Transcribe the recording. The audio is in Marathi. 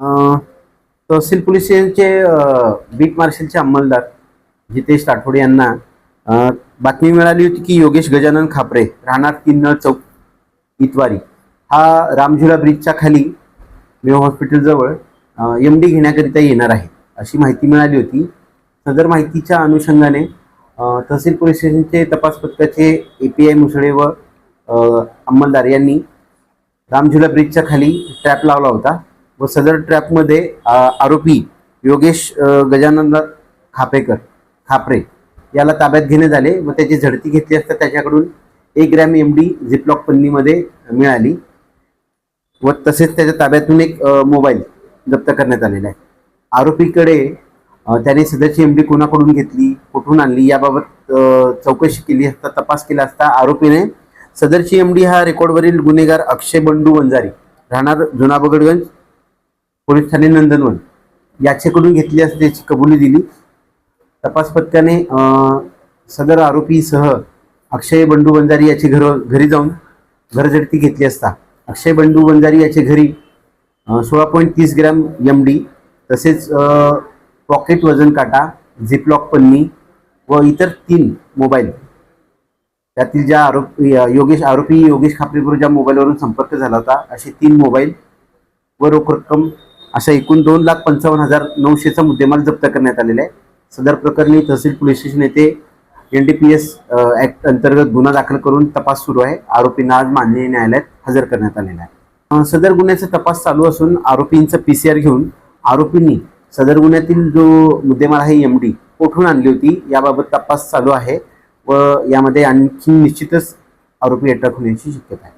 तहसील पोलीस स्टेशनचे बीट मार्शलचे अंमलदार जितेश राठोड यांना बातमी मिळाली होती की योगेश गजानन खापरे राहणार तीन नळ चौक इतवारी. हा रामझुला ब्रिजच्या खाली मेव हॉस्पिटलजवळ एम डी घेण्याकरिता येणार आहे अशी माहिती मिळाली होती. सदर माहितीच्या अनुषंगाने तहसील पोलीस स्टेशनचे तपास पथकाचे ए पी आय मुसळे व अंमलदार यांनी रामझुला ब्रिजच्या खाली ट्रॅप लावला होता. व सदर ट्रॅपमध्ये आरोपी योगेश गजानन खापेकर खापरे याला ताब्यात घेण्यात आले व त्याची झडती घेतली असता त्याच्याकडून एक ग्रॅम एम डी झिपलॉक पन्नीमध्ये मिळाली व तसेच त्याच्या ताब्यातून एक मोबाईल जप्त करण्यात आलेला आहे. आरोपीकडे त्याने सदरची एम डी कोणाकडून घेतली कुठून आणली याबाबत चौकशी केली असता तपास केला असता आरोपीने सदरची एम डी हा रेकॉर्डवरील गुन्हेगार अक्षय बंडू वंजारी राहणार जुना बगडगंज पोलीस ठाणे नंदनवन याच्याकडून घेतली असल्याची कबुली दिली. तपास पथकाने सदर आरोपीसह अक्षय बंडू वंजारी याची घर घरी जाऊन घरझडती घेतली असता. अक्षय बंडू वंजारी याचे घरी सोळा पॉईंट तीस ग्रॅम एम डी तसेच पॉकेट वजन काटा झिपलॉक पन्नी व इतर तीन मोबाईल. त्यातील ज्या आरोपी योगेश आरोपी योगेश खापरेपूर ज्या मोबाईलवरून संपर्क झाला होता असे तीन मोबाईल व रोख रक्कम अशा एकूण दोन लाख पंचावन्न हजार नऊशेचा मुद्देमाल जप्त करण्यात आलेला आहे. सदर प्रकरणी तहसील पोलीस स्टेशन येथे N D P S act अंतर्गत गुन्हा दाखल करून तपास सुरू आहे. आरोपींना आज माननीय न्यायालयात हजर करण्यात आलेला आहे. सदर गुन्ह्याचा तपास चालू असून आरोपींचा पी सी आर घेऊन आरोपींनी सदर गुन्ह्यातील जो मुद्देमाल आहे एम डी कोठून आणली होती याबाबत तपास चालू आहे व यामध्ये आणखी निश्चितच आरोपी अटक होण्याची शक्यता आहे.